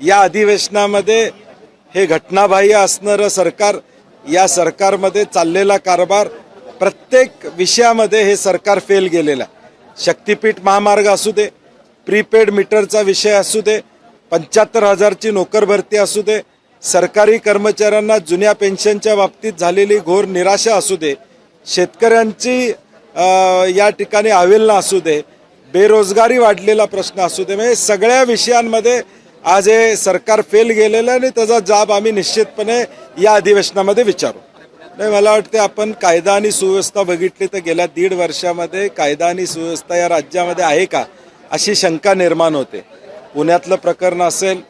या अधिवेशनामध्ये हे घटनाबाह्य असणारं सरकार या सरकारमध्ये चाललेला कारभार प्रत्येक विषयामध्ये हे सरकार फेल गेलेलं आहे. शक्तीपीठ महामार्ग असू दे प्रीपेड मीटरचा विषय असू दे पंच्याहत्तर हजारची नोकर भरती असू दे सरकारी कर्मचाऱ्यांना जुन्या पेन्शनच्या बाबतीत झालेली घोर निराशा असू दे शेतकऱ्यांची या ठिकाणी आवेलना असू दे बेरोजगारी वाढलेला प्रश्न असू दे म्हणजे सगळ्या विषयांमध्ये आज हे सरकार फेल गेलेलं आहे आणि त्याचा जाब आम्ही निश्चितपणे या अधिवेशनामध्ये विचारू. नाही मला वाटते आपण कायदा आणि सुव्यवस्था बघितली तर गेल्या दीड वर्षामध्ये कायदा आणि सुव्यवस्था या राज्यामध्ये आहे का अशी शंका निर्माण होते. पुण्यातलं प्रकरण असेल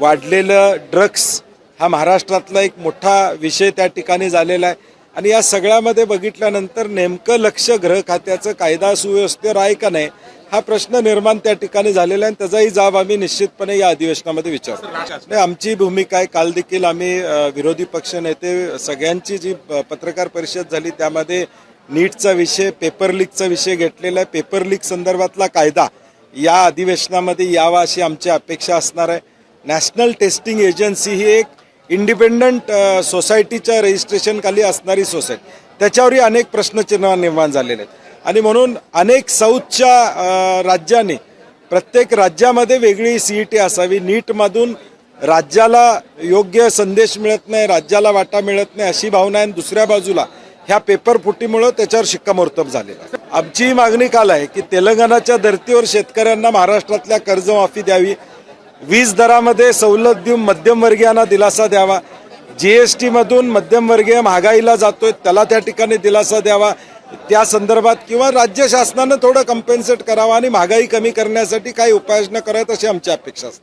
वाढलेलं ड्रग्स हा महाराष्ट्रातला एक मोठा विषय त्या ठिकाणी झालेला आहे. आणि या सगळ्यामध्ये बघितल्यानंतर नेमकं लक्ष गृह खात्याचं कायदा सुव्यवस्थेवर आहे का नाही हा प्रश्न निर्माण त्या ठिकाणी झालेला आहे आणि त्याचाही जाब आम्ही निश्चितपणे या अधिवेशनामध्ये विचारतो. नाही आमची भूमिका आहे. काल देखील आम्ही विरोधी पक्ष नेते सगळ्यांची जी पत्रकार परिषद झाली त्यामध्ये नीटचा विषय पेपर लीकचा विषय घेतलेला आहे. पेपर लीक संदर्भातला कायदा या अधिवेशनामध्ये यावा अशी आमची अपेक्षा असणार आहे. नॅशनल टेस्टिंग एजन्सी ही एक इंडिपेंडंट सोसायटीच्या रजिस्ट्रेशन खाली असणारी सोसायटी. त्याच्यावरही अनेक प्रश्नचिन्ह निर्माण झालेले आहेत. आणि म्हणून अनेक साऊथच्या राज्याने राज्यांनी प्रत्येक राज्यामध्ये वेगळी सी ई टी असावी. नीटमधून राज्याला योग्य संदेश मिळत नाही राज्याला वाटा मिळत नाही अशी भावना आहे. आणि दुसऱ्या बाजूला ह्या पेपर फुटीमुळं त्याच्यावर शिक्कामोर्तब झालेला आहे. आमची ही मागणी काल आहे की तेलंगणाच्या धर्तीवर शेतकऱ्यांना महाराष्ट्रातल्या कर्जमाफी द्यावी. वीज दरामध्ये सवलत देऊन मध्यमवर्गीयांना दिलासा द्यावा. जी एस टीमधून मध्यमवर्गीय महागाईला जातोय त्याला त्या ठिकाणी दिलासा द्यावा. त्या संदर्भात किंवा राज्य शासनानं थोडं कम्पेन्सेट करावं आणि महागाई कमी करण्यासाठी काही उपाययोजना कराव्यात अशी आमची अपेक्षा असते.